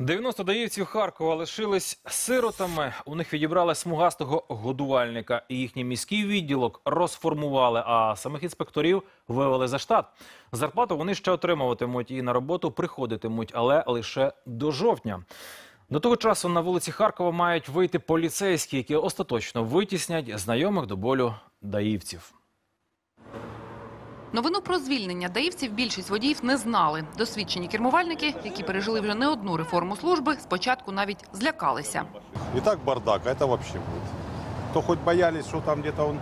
90 даївців Харкова лишились сиротами. У них відібрали смугастого годувальника. І їхній міський відділок розформували, а самих інспекторів вивели за штат. Зарплату вони ще отримуватимуть і на роботу приходитимуть, але лише до жовтня. До того часу на вулиці Харкова мають вийти поліцейські, які остаточно витіснять знайомих до болю даївців. Новину про звільнення даївців більшість водіїв не знали. Досвідчені кермувальники, які пережили вже не одну реформу служби, спочатку навіть злякалися. И так бардак, а это вообще будет. То хоть боялись, что там где-то он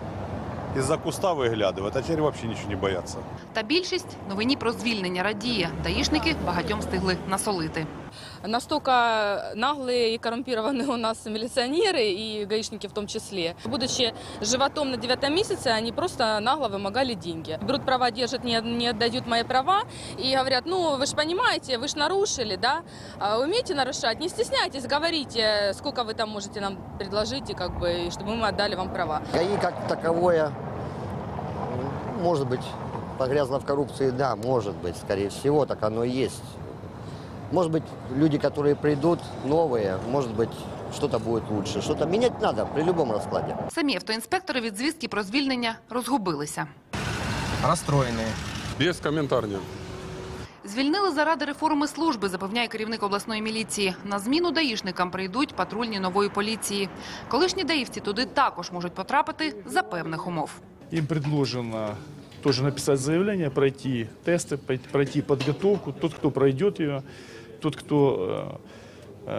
из-за куста выглядывает, а теперь вообще ничего не боятся. Та більшість новині про звільнення радіє. Даїшники багатьом встигли насолити. Настолько наглые и коррумпированные у нас милиционеры и гаишники в том числе. Будучи животом на девятом месяце, они просто нагло вымогали деньги. Берут права, держат, не, не отдают мои права и говорят, ну вы же понимаете, вы же нарушили, да? А умеете нарушать, не стесняйтесь, говорите, сколько вы там можете нам предложить, и как бы, чтобы мы отдали вам права. ГАИ как таковое, может быть, погрязло в коррупции, да, может быть, скорее всего, так оно и есть. Может быть, люди, которые придут, новые, может быть, что-то будет лучше. Что-то менять надо при любом раскладе. Самі автоінспектори від звістки про звільнення розгубилися. расстроенные. Без комментариев. Звільнили заради реформи служби, запевняє керівник обласної міліції. На зміну даїшникам прийдуть патрульні нової поліції. Колишні даївці туди також можуть потрапити за певних умов. Им предложено тоже написать заявление, пройти тесты, пройти- пройти подготовку. Тот, кто пройдет ее, тот, кто, э,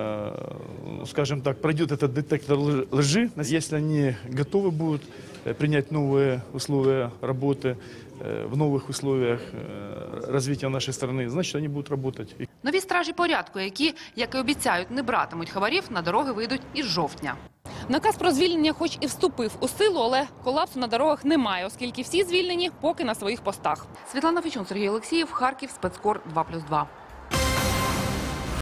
э, скажем так, пройдет этот детектор лж- лжи, если они готовы будут э, принять новые условия работы э, в новых условиях э, развития нашей страны, значит, они будут работать. И Нові стражі порядку, які, як і обіцяють, не братимуть хабарів, на дороги вийдуть із жовтня. Наказ про звільнення, хоч і вступив у силу, але колапсу на дорогах немає, оскільки всі звільнені поки на своїх постах. Світлана Фічун, Сергій Олексіїв, Харків, спецкор 2+,2.